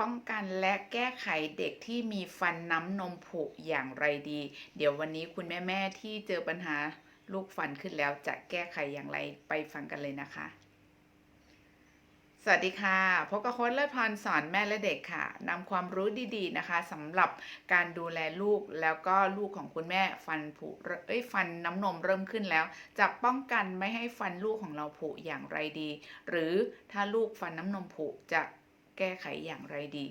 ป้องกันและแก้ไขเด็กที่มีฟันน้ำนมผุอย่างไรดี เดี๋ยววันนี้คุณแม่ๆที่เจอปัญหาลูกฟันขึ้นแล้วจะแก้ไขอย่างไรไปฟังกันเลยนะคะ สวัสดีค่ะพบกับโค้ชเลิศพรสอนแม่และเด็กค่ะนำความรู้ดีๆนะคะสำหรับการดูแลลูกแล้วก็ลูกของคุณแม่ฟันผุเอ้ยฟันน้ำนมเริ่มขึ้นแล้ว จะป้องกันไม่ให้ฟันลูกของเราผุอย่างไรดี หรือถ้าลูกฟันน้ำนมผุจะ แก้ไขอย่างไรดี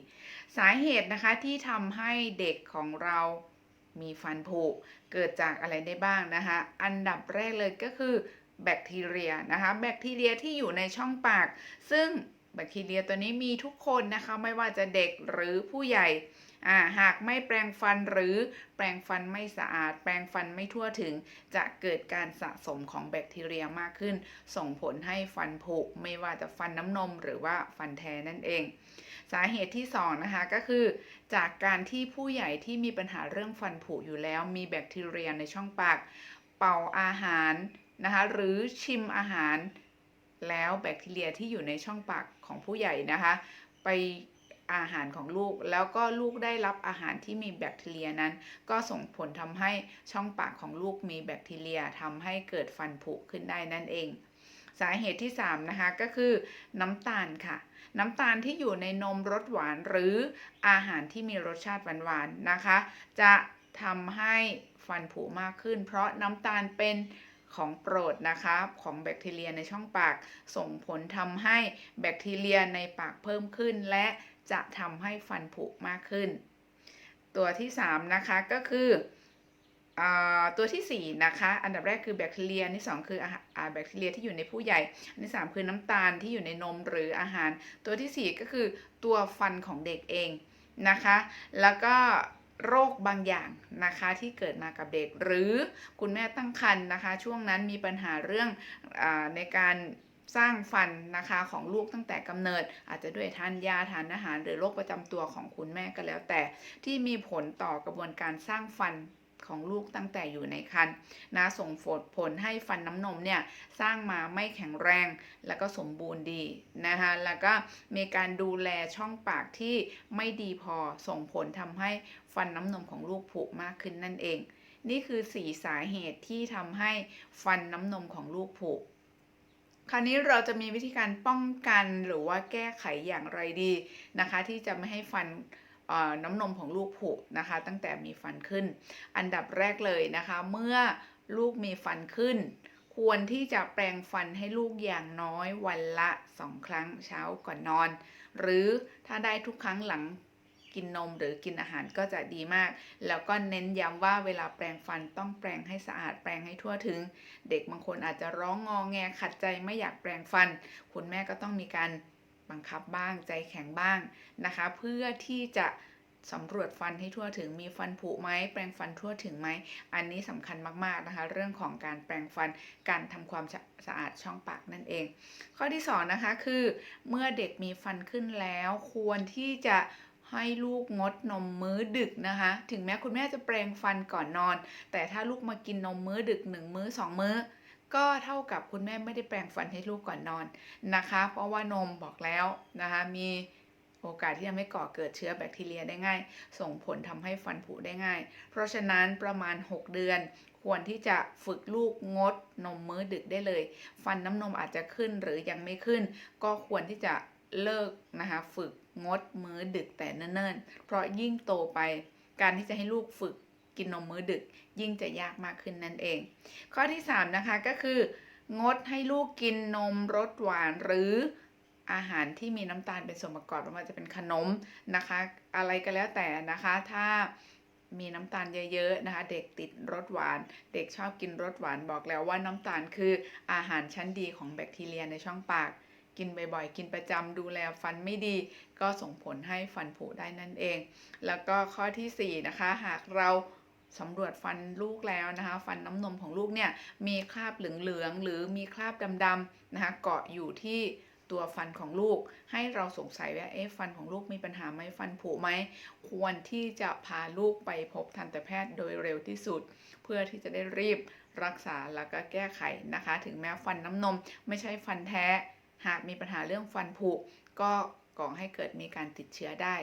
สาเหตุนะคะที่ทำให้เด็กของเรามีฟันผุเกิดจากอะไรได้บ้างนะคะ อันดับแรกเลยก็คือแบคทีเรียนะคะ แบคทีเรียที่อยู่ในช่องปาก ซึ่ง แบคทีเรียตัวนี้มีทุกคนนะคะไม่ว่าจะเด็กหรือผู้ใหญ่หากไม่แปรงฟันหรือแปรงฟันไม่สะอาด แปรงฟันไม่ทั่วถึง จะเกิดการสะสมของแบคทีเรียมากขึ้น ส่งผลให้ฟันผุไม่ว่าจะฟันน้ำนมหรือว่าฟันแท้นั่นเอง สาเหตุที่สองนะคะก็คือ จากการที่ผู้ใหญ่ที่มีปัญหาเรื่องฟันผุอยู่แล้ว มีแบคทีเรียในช่องปาก เป่าอาหารนะคะหรือชิมอาหาร แล้วแบคทีเรียที่อยู่ในช่องปากของผู้ใหญ่นะคะ ไปอาหารของลูกแล้วก็ลูกได้รับอาหารที่มีแบคทีเรียนั้น ก็ส่งผลทำให้ช่องปากของลูกมีแบคทีเรียทำให้เกิดฟันผุขึ้นได้นั่นเอง สาเหตุที่ 3 นะคะก็คือ น้ำตาลค่ะ น้ำตาลที่อยู่ในนมรสหวานหรืออาหารที่มีรสชาติหวานๆนะคะ จะทำให้ฟันผุมากขึ้น เพราะน้ำตาลเป็น ของโปรดนะคะของแบคทีเรียในช่องปาก ส่งผลทำให้แบคทีเรียในปากเพิ่มขึ้น และจะทำให้ฟันผุมากขึ้น ตัวที่ 3 นะคะก็คือตัวที่ 4 นะคะ อันดับแรกคือแบคทีเรียอันที่ 2 คืออาหารอ่าแบคทีเรียที่อยู่ในผู้ใหญ่ อันที่ 3 คือน้ำตาลที่อยู่ในนมหรืออาหาร ตัวทีสี่ 4 ก็คือตัวฟันของเด็กเองนะคะ แล้วก็ โรคบางอย่างนะคะที่เกิดมากับเด็ก หรือคุณแม่ตั้งครรภ์นะคะ ช่วงนั้นมีปัญหาเรื่องอในการสร้างฟันนะคะของลูกตั้งแต่กำเนิด อาจจะด้วยทานยาทานอาหาร หรือโรคประจำตัวของคุณแม่ก็แล้วแต่ที่มีผลต่อกระบวนการสร้างฟัน ของลูกตั้งแต่อยู่ในครรภ์นะส่งผลให้ฟันน้ำนมเนี่ยสร้างมาไม่แข็งแรงแล้วก็สมบูรณ์ดีนะคะแล้วก็มีการดูแลช่องปากที่ไม่ดีพอส่งผลทำให้ฟันน้ำนมของลูกผุมากขึ้นนั่นเอง นี่คือ4สาเหตุที่ทำให้ฟันน้ำนมของลูกผุคราวนี้เราจะมีวิธีการป้องกันหรือว่าแก้ไขอย่างไรดีนะคะ ที่จะไม่ให้ฟัน น้ำนมของลูกผุนะคะ ตั้งแต่มีฟันขึ้น อันดับแรกเลยนะคะ เมื่อลูกมีฟันขึ้น ควรที่จะแปรงฟันให้ลูกอย่างน้อยวันละสองครั้งเช้าก่อนนอน หรือถ้าได้ทุกครั้งหลังกินนมหรือกินอาหารก็จะดีมาก แล้วก็เน้นย้ำว่าเวลาแปรงฟันต้องแปรงให้สะอาดแปรงให้ทั่วถึง เด็กบางคนอาจจะร้องงอแงขัดใจไม่อยากแปรงฟัน คุณแม่ก็ต้องมีการ บังคับบ้างใจแข็งบ้างนะคะ เพื่อที่จะสำรวจฟันให้ทั่วถึงมีฟันผุไหมแปรงฟันทั่วถึงไหมอันนี้สำคัญมากๆนะคะ เรื่องของการแปรงฟันการทำความสะอาดช่องปากนั่นเอง ข้อที่2นะคะคือ เมื่อเด็กมีฟันขึ้นแล้ว ควรที่จะให้ลูกงดนมมื้อดึกนะคะ ถึงแม้คุณแม่จะแปรงฟันก่อนนอน แต่ถ้าลูกมากินนมมื้อดึก 1 มื้อ 2 มื้อ ก็เท่ากับคุณแม่ไม่ได้แปรงฟันให้ลูกก่อนนอนนะคะ เพราะว่านมบอกแล้วนะคะมีโอกาสที่จะไม่ก่อเกิดเชื้อแบคทีเรียได้ง่าย ส่งผลทำให้ฟันผุได้ง่าย เพราะฉะนั้นประมาณ 6 เดือน ควรที่จะฝึกลูกงดนมมื้อดึกได้เลย ฟันน้ำนมอาจจะขึ้นหรือยังไม่ขึ้น ก็ควรที่จะเลิกนะคะฝึกงดมื้อดึกแต่เนิ่นๆ เพราะยิ่งโตไปการที่จะให้ลูกฝึก กินนมมื้อดึก ยิ่งจะยากมากขึ้นนั่นเอง ข้อที่ 3 นะคะก็คือ งดให้ลูกกินนมรสหวานหรืออาหารที่มีน้ำตาลเป็นส่วนประกอบไม่ว่าจะเป็นขนมนะคะ อะไรก็แล้วแต่นะคะ ถ้ามีน้ำตาลเยอะๆนะคะ เด็กติดรสหวาน เด็กชอบกินรสหวานบอกแล้วว่าน้ำตาลคืออาหารชั้นดีของแบคทีเรียในช่องปาก กินบ่อยๆ กินประจำดูแลฟันไม่ดี ก็ส่งผลให้ฟันผุได้นั่นเอง แล้วก็ข้อที่ 4 นะคะ หากเรา สำรวจฟันลูกแล้วนะคะ ฟันน้ำนมของลูกเนี่ยมีคราบเหลืองๆหรือมีคราบดำๆนะคะเกาะอยู่ที่ตัวฟันของลูก ให้เราสงสัยว่าเอ๊ะฟันของลูกมีปัญหาไหมฟันผุไหมควรที่จะพาลูกไปพบทันตแพทย์โดยเร็วที่สุด เพื่อที่จะได้รีบรักษาแล้วก็แก้ไขนะคะ ถึงแม้ฟันน้ำนมไม่ใช่ฟันแท้ หากมีปัญหาเรื่องฟันผุก็ก่อให้เกิดมีการติดเชื้อได้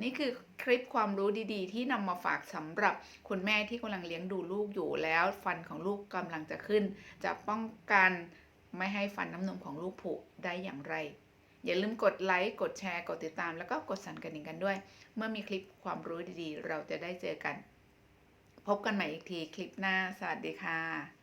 นี่คือคลิปความรู้ดีๆ ที่นำมาฝากสำหรับคุณแม่ที่กำลังเลี้ยงดูลูกอยู่แล้ว ฟันของลูกกำลังจะขึ้น จะป้องกันไม่ให้ฟันน้ำนมของลูกผุได้อย่างไร อย่าลืมกดไลค์ กดแชร์ กดติดตาม แล้วก็กดสั่นกระดิ่งกันด้วย เมื่อมีคลิปความรู้ดีๆ เราจะได้เจอกัน พบกันใหม่อีกทีคลิปหน้า สวัสดีค่ะ